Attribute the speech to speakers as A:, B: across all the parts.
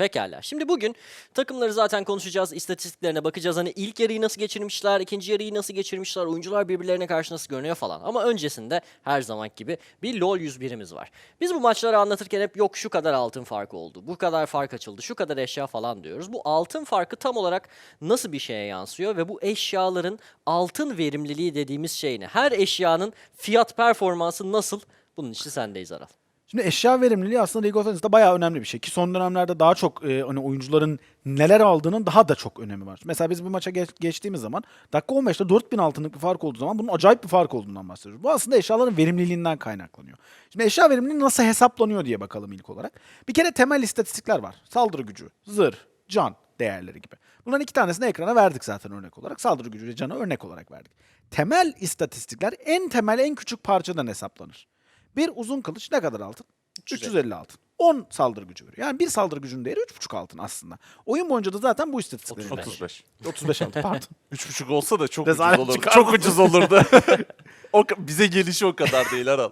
A: Pekala. Şimdi bugün takımları zaten konuşacağız. istatistiklerine bakacağız. Hani ilk yarıyı nasıl geçirmişler, ikinci yarıyı nasıl geçirmişler, oyuncular birbirlerine karşı nasıl görünüyor falan. Ama öncesinde her zaman gibi bir LoL 101'imiz var. Biz bu maçları anlatırken hep yok şu kadar altın farkı oldu, bu kadar fark açıldı, şu kadar eşya falan diyoruz. Bu altın farkı tam olarak nasıl bir şeye yansıyor ve bu eşyaların altın verimliliği dediğimiz şey ne? Her eşyanın fiyat performansı nasıl? Bunun için sendeyiz Aral.
B: Şimdi eşya verimliliği aslında League of Legends'da bayağı önemli bir şey. Ki son dönemlerde daha çok e, hani oyuncuların neler aldığının daha da çok önemi var. Mesela biz bir maça geç- geçtiğimiz zaman dakika 15'te 4000 altınlık bir fark olduğu zaman bunun acayip bir fark olduğundan bahsediyoruz. Bu aslında eşyaların verimliliğinden kaynaklanıyor. Şimdi eşya verimliliği nasıl hesaplanıyor diye bakalım ilk olarak. Bir kere temel istatistikler var. Saldırı gücü, zırh, can değerleri gibi. Bunların iki tanesini ekrana verdik zaten örnek olarak. Saldırı gücü ve canı örnek olarak verdik. Temel istatistikler en temel en küçük parçadan hesaplanır. Bir uzun kılıç ne kadar altın? 350 altın. 10 saldırı gücü veriyor. Yani bir saldırı gücünün değeri 3,5 altın aslında. Oyun boyunca da zaten bu istatistikleri
A: 35.
B: veriyor.
C: 35.
B: 35 altın pardon.
C: 3,5 olsa da çok
B: Rezalet
C: ucuz olurdu. Çok ucuz olurdu. o, bize gelişi o kadar değil Aral.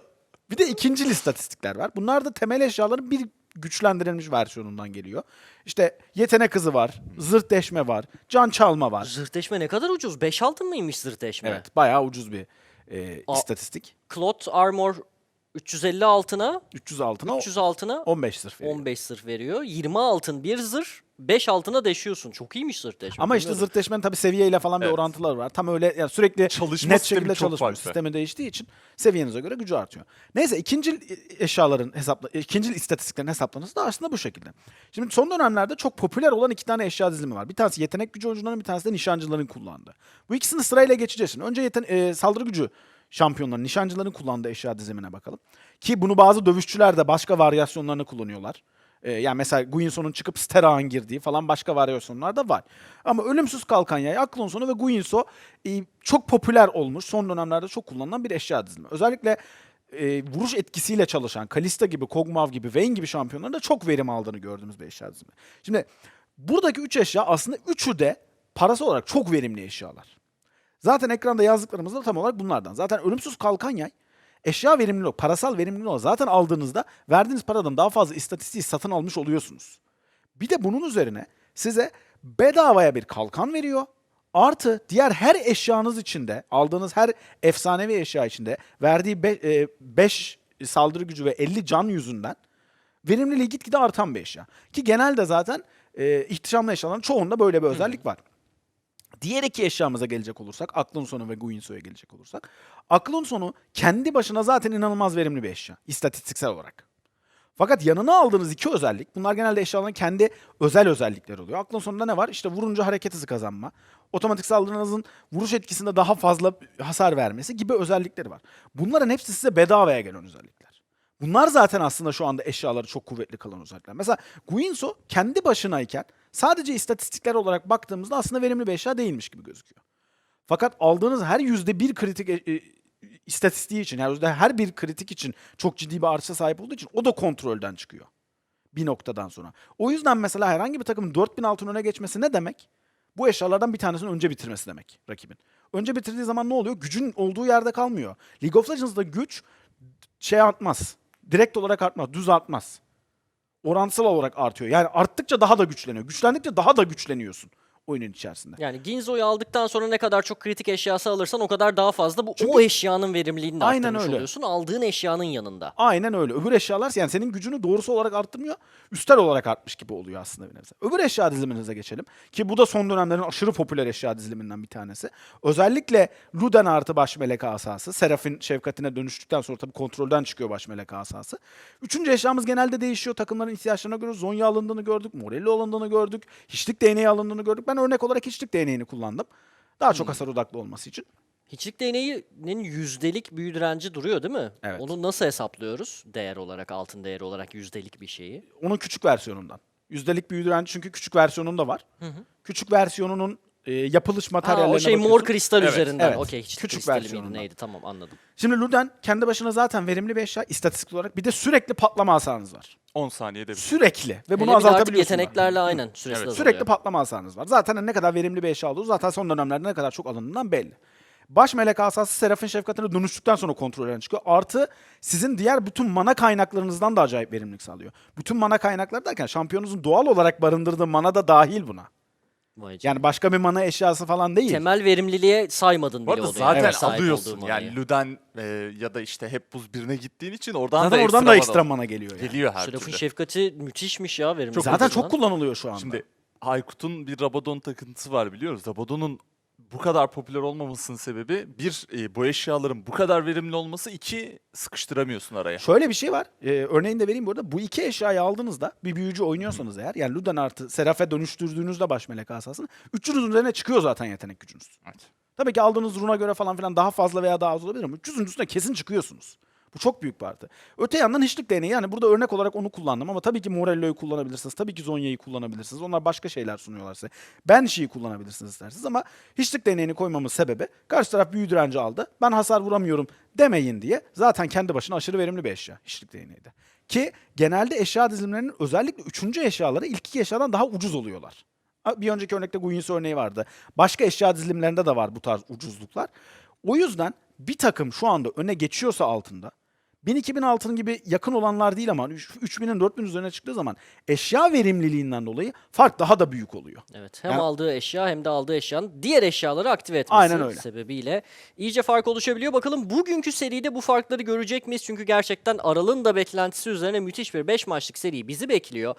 B: Bir de ikincil istatistikler var. Bunlar da temel eşyaların bir güçlendirilmiş versiyonundan geliyor. İşte yetenek hızı var, zırt deşme var, can çalma var.
A: Zırhleşme ne kadar ucuz? 5 altın mıymış zırhleşme?
B: Evet, bayağı ucuz bir e,
A: A-
B: istatistik.
A: Cloth Armor 350 altına,
B: 300 altına
A: 300 altına
B: 15 sırf veriyor.
A: 15 zırh veriyor. 20 altın bir zırh, 5 altına deşiyorsun. Çok iyiymiş zırhleşme.
B: Ama işte zırt deşmenin tabii seviyeyle falan bir
C: Evet.
B: orantıları var. Tam öyle yani sürekli
C: Çalışma
B: net
C: sistemi
B: şekilde
C: çok
B: çalışmıyor.
C: farklı.
B: Sistemi değiştiği için seviyenize göre gücü artıyor. Neyse ikinci eşyaların hesapla ikinci istatistiklerin hesaplanması da aslında bu şekilde. Şimdi son dönemlerde çok popüler olan iki tane eşya dizilimi var. Bir tanesi yetenek gücü oyuncuların bir tanesi de nişancıların kullandığı. Bu ikisini sırayla geçeceğiz şimdi. Önce yeten e, saldırı gücü şampiyonların, nişancıların kullandığı eşya dizimine bakalım. Ki bunu bazı dövüşçüler de başka varyasyonlarını kullanıyorlar. Ee, yani mesela Guinsoo'nun çıkıp Stera'nın girdiği falan başka varyasyonlar da var. Ama ölümsüz kalkan yay, aklın sonu ve Guinsoo e, çok popüler olmuş. Son dönemlerde çok kullanılan bir eşya dizimi. Özellikle e, vuruş etkisiyle çalışan Kalista gibi, Kog'Maw gibi, Vayne gibi şampiyonların da çok verim aldığını gördüğümüz bir eşya dizimi. Şimdi buradaki üç eşya aslında üçü de parası olarak çok verimli eşyalar. Zaten ekranda yazdıklarımız da tam olarak bunlardan. Zaten ölümsüz kalkan yay eşya verimliliği, parasal verimliliği zaten aldığınızda verdiğiniz paradan daha fazla istatistiği satın almış oluyorsunuz. Bir de bunun üzerine size bedavaya bir kalkan veriyor. Artı diğer her eşyanız içinde, aldığınız her efsanevi eşya içinde verdiği 5 saldırı gücü ve 50 can yüzünden verimliliği gitgide artan bir eşya. Ki genelde zaten e, ihtişamlı eşyaların çoğunda böyle bir özellik var. Diğer iki eşyamıza gelecek olursak, aklın sonu ve Guinsoo'ya gelecek olursak. Aklın sonu kendi başına zaten inanılmaz verimli bir eşya, istatistiksel olarak. Fakat yanına aldığınız iki özellik, bunlar genelde eşyaların kendi özel özellikleri oluyor. Aklın sonunda ne var? İşte vurunca hareket hızı kazanma, otomatik saldırınızın vuruş etkisinde daha fazla hasar vermesi gibi özellikleri var. Bunların hepsi size bedavaya gelen özellikler. Bunlar zaten aslında şu anda eşyaları çok kuvvetli kılan özellikler. Mesela Guinsoo kendi başınayken sadece istatistikler olarak baktığımızda aslında verimli bir eşya değilmiş gibi gözüküyor. Fakat aldığınız her yüzde bir kritik e, e, istatistiği için, yani her bir kritik için çok ciddi bir artışa sahip olduğu için o da kontrolden çıkıyor. Bir noktadan sonra. O yüzden mesela herhangi bir takımın 4000 altın öne geçmesi ne demek? Bu eşyalardan bir tanesini önce bitirmesi demek rakibin. Önce bitirdiği zaman ne oluyor? Gücün olduğu yerde kalmıyor. League of Legends'da güç şey artmaz. Direkt olarak artmaz. Düz artmaz. Orantısal olarak artıyor. Yani arttıkça daha da güçleniyor. Güçlendikçe daha da güçleniyorsun oyunun içerisinde.
A: Yani Ginzo'yu aldıktan sonra ne kadar çok kritik eşyası alırsan o kadar daha fazla bu
B: Çünkü-
A: o eşyanın verimliliğini
B: Aynen
A: arttırmış
B: öyle.
A: oluyorsun aldığın eşyanın yanında.
B: Aynen öyle. Öbür eşyalar yani senin gücünü doğrusu olarak arttırmıyor. Üstel olarak artmış gibi oluyor aslında bir nebze. Öbür eşya diziliminize geçelim. Ki bu da son dönemlerin aşırı popüler eşya diziliminden bir tanesi. Özellikle Luden artı baş melek asası. Seraf'in şefkatine dönüştükten sonra tabii kontrolden çıkıyor baş melek asası. Üçüncü eşyamız genelde değişiyor. Takımların ihtiyaçlarına göre Zonya alındığını gördük. Morelli alındığını gördük. Hiçlik değneği alındığını gördük. Ben örnek olarak hiçlik değneğini kullandım. Daha çok hasar odaklı olması için.
A: Hiçlik değneğinin yüzdelik büyü direnci duruyor değil mi?
B: Evet.
A: Onu nasıl hesaplıyoruz? Değer olarak, altın değeri olarak yüzdelik bir şeyi.
B: Onun küçük versiyonundan. Yüzdelik büyü direnci çünkü küçük versiyonunda var. Küçük versiyonunun e, yapılış
A: Ha,
B: materyallerine
A: o şey mor
B: bakıyorsun.
A: kristal
C: Evet,
A: üzerinden.
B: evet.
A: Okey, hiçlik
B: Küçük
A: kristali miydi
B: versiyonundan.
A: neydi? Tamam anladım.
B: Şimdi Luden kendi başına zaten verimli bir eşya istatistik olarak. Bir de sürekli patlama hasarınız var.
C: 10 saniyede bir.
B: Sürekli. Ve bunu
A: Hele bir de artık
B: azaltabiliyorsunuz.
A: yeteneklerle aynen süresi
C: Evet.
A: azalıyor.
B: Sürekli patlama hasarınız var. Zaten ne kadar verimli bir eşya olduğu zaten son dönemlerde ne kadar çok alındığından belli. Baş melek asası Serafin Şefkatine dönüştükten sonra kontrolden çıkıyor. Artı sizin diğer bütün mana kaynaklarınızdan da acayip verimlilik sağlıyor. Bütün mana kaynakları derken şampiyonunuzun doğal olarak barındırdığı mana da dahil buna.
A: Vay canına.
B: Yani başka bir mana eşyası falan değil.
A: Temel verimliliğe saymadın
C: Bu
A: bile
C: arada zaten
A: sahip
C: alıyorsun. Yani
A: manayı.
C: Luden e, ya da işte hep buz birine gittiğin için oradan
B: Zaten
C: da
B: oradan
C: ekstra
B: da ekstra
C: mana
B: geliyor yani.
C: geliyor her
A: Serafin
C: türlü.
A: şefkati müthişmiş ya verimlilik.
B: Zaten
A: açısından.
B: çok kullanılıyor şu anda.
C: Şimdi Aykut'un bir Rabadon takıntısı var biliyoruz. Rabadon'un bu kadar popüler olmamasının sebebi bir e, bu eşyaların bu kadar verimli olması iki sıkıştıramıyorsun araya.
B: Şöyle bir şey var. Ee, örneğini de vereyim burada. Bu iki eşyayı aldığınızda bir büyücü oynuyorsanız eğer yani Luden artı Seraf'e dönüştürdüğünüzde baş melek asasını 300'ün üzerine çıkıyor zaten yetenek gücünüz.
C: Evet.
B: Tabii ki aldığınız runa göre falan filan daha fazla veya daha az olabilir ama 300'ün üstüne kesin çıkıyorsunuz. Bu çok büyük bir artı. Öte yandan hiçlik değneği yani burada örnek olarak onu kullandım ama tabii ki Morello'yu kullanabilirsiniz. Tabii ki Zonya'yı kullanabilirsiniz. Onlar başka şeyler sunuyorlar size. Banshee'yi kullanabilirsiniz isterseniz ama hiçlik değneğini koymamın sebebi karşı taraf büyü direnci aldı. Ben hasar vuramıyorum demeyin diye. Zaten kendi başına aşırı verimli bir eşya. Hiçlik değneğiydi. Ki genelde eşya dizilimlerinin özellikle üçüncü eşyaları ilk iki eşyadan daha ucuz oluyorlar. Bir önceki örnekte Guinness örneği vardı. Başka eşya dizilimlerinde de var bu tarz ucuzluklar. O yüzden bir takım şu anda öne geçiyorsa altında 1000-2000 altın gibi yakın olanlar değil ama 3000'in 4000 üzerine çıktığı zaman eşya verimliliğinden dolayı fark daha da büyük oluyor.
A: Evet hem
B: Yani-
A: aldığı eşya hem de aldığı eşyanın diğer eşyaları aktive etmesi
B: Aynen öyle.
A: sebebiyle iyice fark oluşabiliyor. Bakalım bugünkü seride bu farkları görecek miyiz? Çünkü gerçekten Aral'ın da beklentisi üzerine müthiş bir 5 maçlık seri bizi bekliyor.